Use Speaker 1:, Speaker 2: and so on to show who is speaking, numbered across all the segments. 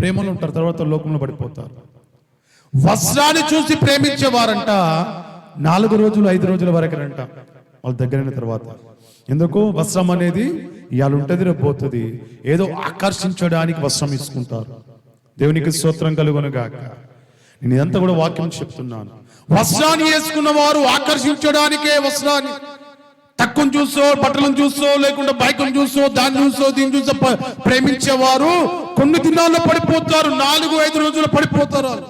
Speaker 1: ప్రేమలో ఉంటారు తర్వాత లోకంలో పడిపోతారు. వస్త్రాన్ని చూసి ప్రేమించేవారంట. నాలుగు రోజులు ఐదు రోజుల వరకేనంట వాళ్ళ దగ్గరైన తర్వాత. ఎందుకు? వస్త్రం అనేది ఇవాళ ఉంటుంది రేపు పోతుంది. ఏదో ఆకర్షించడానికి వస్త్రం ఇసుకుంటారు దేవునికి స్తోత్రం కలుగును గాక నేను ఇదంతా కూడా వాక్యం చెప్తున్నాను. వస్త్రాన్ని వేసుకున్న వారు ఆకర్షించడానికే వస్త్రాన్ని. తక్కువ చూసో బట్టలను చూసో లేకుంటే బైకును చూసో దాన్ని చూసో దీన్ని చూసో ప్రేమించేవారు కొన్ని దినాల్లో పడిపోతారు నాలుగు ఐదు రోజులు పడిపోతారు.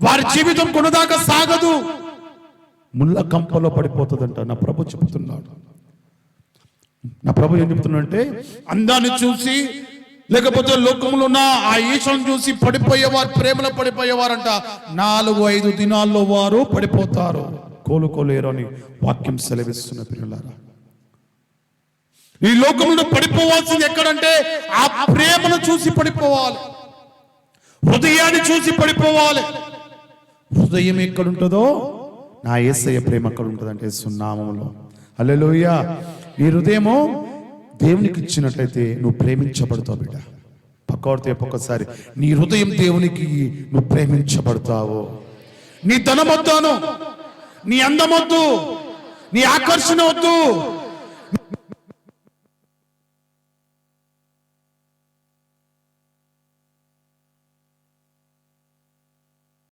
Speaker 1: వారి జీవితం కొనదాకా సాగదు. ముళ్ళ కంపలో పడిపోతుందంట. నా ప్రభు చెబుతున్నాడు. నా ప్రభు ఏం చెబుతున్నాడంటే అందాన్ని చూసి లేకపోతే లోకంలో ఉన్న ఆ ఈశ్వరం చూసి పడిపోయేవారు ప్రేమలో పడిపోయేవారంట. నాలుగు ఐదు దినాల్లో వారు పడిపోతారు. కోలుకోలేరు అని వాక్యం సెలవిస్తున్న పిల్లలారా. ఈ లోకంలో పడిపోవాల్సింది ఎక్కడంటే ఆ ప్రేమను చూసి పడిపోవాలి. హృదయాన్ని చూసి పడిపోవాలి. హృదయం ఎక్కడుంటుందో? నా ఏసయ్య ప్రేమ అక్కడ ఉంటుందంటే సున్నామంలో. అల్లెలోయ నీ హృదయము దేవునికి ఇచ్చినట్లయితే నువ్వు ప్రేమించబడతావు బిడ్డ. పక్కవాడితో ఒక్కొక్కసారి నీ హృదయం దేవునికి నువ్వు ప్రేమించబడతావు. నీ ధనమొద్దాను నీ అందం వద్దు నీ ఆకర్షణ వద్దు.